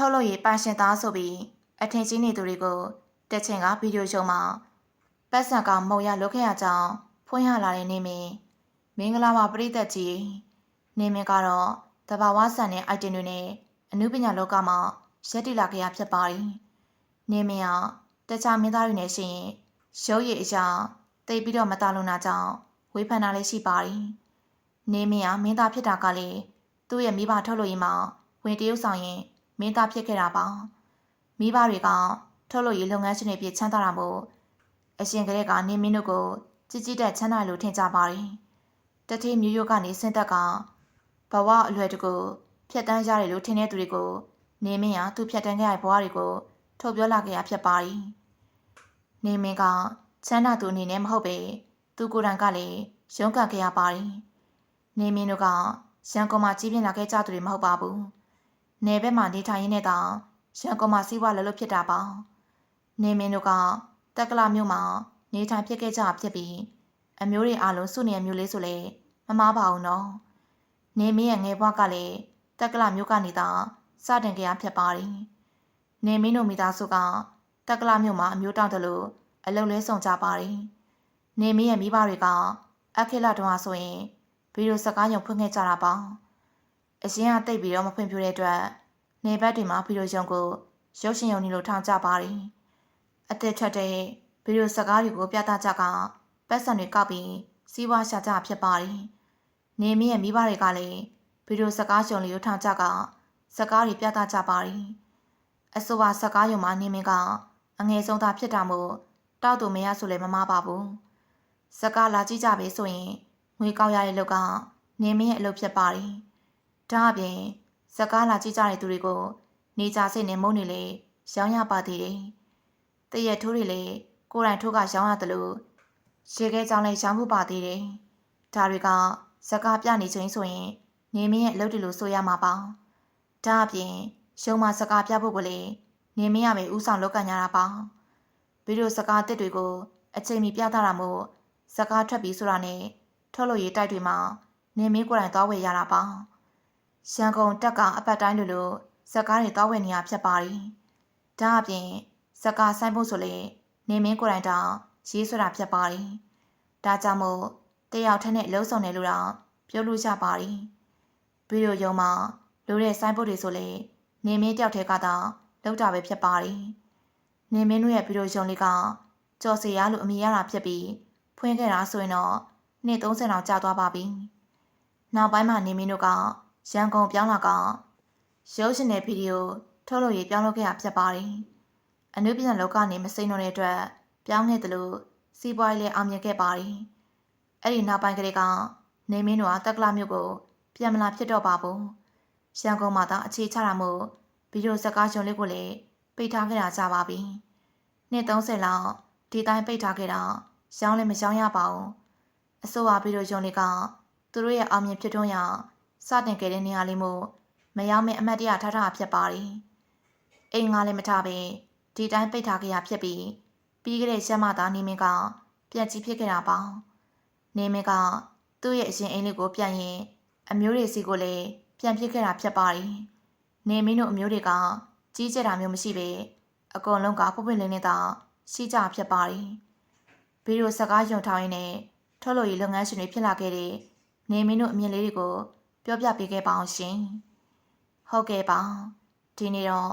ထုတ်လို့ရေးပါရှင်သားဆိုပြီးအထင်ကြီးနေသူတွေကိုတက်ချင်ကဗီဒီယိုရှုံးမှာပတ်စံကမုံရလုတ်ခဲ့ရကြောင်းဖွင့်ရလာတဲ့နေမင်းမင်္ဂလာပါပရိသတ်ကြီးနေမင်းကတော့တဘာဝဆန်တဲ့ item တွေနဲ့အမှုပညာလောကမှာရက်တိလာခဲ့ရဖြစ်ပါတယ်နေမင်းကတခြားမင်းသားတွေနဲ့ရှိရင်ရုပ်ရည်အရာတိတ်ပြီးတော့မတလုံးတာကြောင့်ဝေဖန်တာလည်းရှိပါတယ်နေမင်းကမင်းသားဖြစ်တာကလေသူ့ရဲ့မိဘထုတ်လို့ရင်မှဝင်တရုပ်ဆောင်ရင် မင်းသားဖြစ်ခဲ့တာပါမိဘတွေကထုတ်လို့ရေးလုပ်ငန်းရှင်တွေပြချမ်းသာတာမို့အရှင်ကလေးကနေမင်းတို့ကိုကြည်ကြည်တက်ချမ်းသာလို့ထင်ကြပါတယ်တတိမျိုးရိုးကနေဆင်းသက်ကဘဝအလွယ်တကူဖြတ်တန်းရတယ်လို့ထင်တဲ့သူတွေကိုနေမင်းကသူ့ဖြတ်တန်းခဲ့တဲ့ဘဝတွေကိုထုတ်ပြောလာခဲ့ရဖြစ်ပါတယ်နေမင်းကချမ်းသာသူအနေနဲ့မဟုတ်ပဲသူကိုယ်တိုင်ကလည်းရုန်းကန်ခဲ့ရပါတယ်နေမင်းတို့ကရန်ကုန်မှာကြီးပြင်းလာခဲ့ကြသူတွေမဟုတ်ပါဘူး နေဘက်မှာနေထိုင်ရင်းနဲ့တောင်ရန်ကုန်မှာစီးပွားလှလို့ဖြစ်တာပါနေမင်းတို့ကတက်ကလာမြို့မှာနေထိုင်ဖြစ်ခဲ့ကြဖြစ်ပြီးအမျိုးတွေအားလုံးစုနေရမျိုးလေးဆိုလေမမားပါဘူးနော်နေမင်းရဲ့ငယ်ဘွားကလည်းတက်ကလာမြို့ကနေတောင်စတင်ကြရဖြစ်ပါတယ်နေမင်းတို့မိသားစုကတက်ကလာမြို့မှာအမျိုးတောင်တယ်လို့အလုံးလဲဆောင်ကြပါတယ်နေမင်းရဲ့မိဘတွေကအခက်လာတုံးအားဆိုရင်ဗီဒီယိုစကားရုံဖွင့်ခဲ့ကြတာပါ အရင်ကတိတ်ပြီးတော့မဖွင့်ပြတဲ့အတွက်နေဘက်တွေမှာဗီဒီယိုရုံကိုရုပ်ရှင်ရုံနေလို့ထောင်ကြပါတယ်။အသက်ထွက်တဲ့ဗီဒီယိုစကားတွေကိုပြသကြကပတ်စံတွေကောက်ပြီးစီးပွားရှာကြဖြစ်ပါတယ်။နေမင်းရဲ့မိဘတွေကလည်းဗီဒီယိုစကားရုံလေးကိုထောင်ကြကစကားတွေပြသကြပါတယ်။အဆိုပါစကားရုံမှာနေမင်းကအငယ်ဆုံးသားဖြစ်တာမို့တောက်သူမရဆိုလည်းမမပါဘူး။စကားလာကြည့်ကြပြီဆိုရင်ငွေကောက်ရတဲ့လုပ်ကနေမင်းရဲ့အလုပ်ဖြစ်ပါတယ်။ ဒါအပြင်ဇကားလာကြည့်ကြတဲ့သူတွေကိုနေကြစိတ်နဲ့မုန်းနေလေရောင်းရပါသေးတယ်။တရက်ထိုးတွေလည်းကိုယ်တိုင်ထိုးကရောင်းရတယ်လို့ရေခဲကြောင်းလည်းရောင်းဖို့ပါသေးတယ်။ဒါတွေကဇကားပြနေချင်းဆိုရင်နေမင်းရဲ့အလုပ်တွေလို့ဆိုရမှာပါ။ဒါအပြင်ရုံမှာဇကားပြဖို့ကိုလည်းနေမင်းရမယ်ဥဆောင်လုပ်ကန်ကြတာပါ။ဗီဒီယိုဇကားတစ်တွေကိုအချိန်မီပြသတာမို့ဇကားထွက်ပြီးဆိုတာနဲ့ထုတ်လို့ရေးတိုက်တွေမှာနေမင်းကိုယ်တိုင်သွားဝယ်ရတာပါ။ ရန်ကုန်တက်ကအပတ်တိုင်းလိုလိုဇက်ကားတွေတောက်ဝယ်နေရဖြစ်ပါတယ်။ဒါအပြင်ဇက်ကားဆိုင်ဖို့ဆိုလေနေမင်းကိုယ်တိုင်တောင်ရေးဆွတာဖြစ်ပါတယ်။ဒါကြောင့်မို့တယောက်ထက်နဲ့အလုံးစုံတယ်လို့တော့ပြောလို့ရပါတယ်။ဗီဒီယိုရုံမှာလိုတဲ့ဆိုင်ဖို့တွေဆိုလေနေမင်းတယောက်တည်းကတော့လောက်တာပဲဖြစ်ပါတယ်။နေမင်းတို့ရဲ့ဗီဒီယိုရုံလေးကကြော်စီရလို့အမည်ရတာဖြစ်ပြီးဖွင့်ခဲ့တာဆိုရင်တော့နှစ်30လောက်ကြာသွားပါပြီ။နောက်ပိုင်းမှာနေမင်းတို့က ရန်ကုန်ပြောင်းလာကရုပ်ရှင်တဲ့ဗီဒီယိုထုတ်လို့ရပြောင်းလုပ်ခဲ့ရဖြစ်ပါတယ်။အနုပညာလောကနေမစိမ့်တော့တဲ့အတွက်ပြောင်းခဲ့တယ်လို့စီးပွားရေးလည်းအောင်မြင်ခဲ့ပါတယ်။အဲ့ဒီနောက်ပိုင်းကလေးကနေမင်းတို့ကတက်ကလာမြို့ကိုပြန်မလာဖြစ်တော့ပါဘူး။ရန်ကုန်မှာတော့အခြေချတာမို့ဗီဒီယိုစကားရှင်လေးကိုလည်းပိတ်ထားခဲ့တာကြပါပြီ။နှစ်30လောက်ဒီတိုင်းပိတ်ထားခဲ့တာရောင်းလည်းမရောင်းရပါဘူး။အဆိုပါဗီဒီယိုရှင်လေးကသူတို့ရဲ့အောင်မြင်ဖြစ်ထွန်းရာ စတင်ခဲ့တဲ့နေရာလေးမို့မရောက်မင်းအမတ်တရထားထားဖြစ်ပါတယ်။အိမ်ငါလည်းမထားပဲဒီတိုင်းပိတ်ထားခဲ့ရဖြစ်ပြီးပြီးခဲ့တဲ့ရှမ်းမသားနေမင်းကပြက်ကြီးဖြစ်ခဲ့တာပါ။နေမင်းကသူ့ရဲ့အရင်အိမ်လေးကိုပြန်ရင် အမျိုးတွေစီကိုလည်းပြန်ဖြစ်ခဲ့တာဖြစ်ပါတယ်။နေမင်းတို့အမျိုးတွေကကြီးကျယ်တာမျိုးမရှိပဲအကုန်လုံးကပုပ်ပွင့်လင်းနေတာရှိကြဖြစ်ပါတယ်။ဗီဒီယိုစကားယုံထောင်းရင်းနဲ့ထုတ်လို့ရေးလုပ်ငန်းရှင်တွေဖြစ်လာခဲ့တဲ့နေမင်းတို့အမြင်လေးတွေကို ပြောပြပေးခဲ့ပါအောင်ရှင်။ဟုတ်ကဲ့ပါဒီနေ့တော့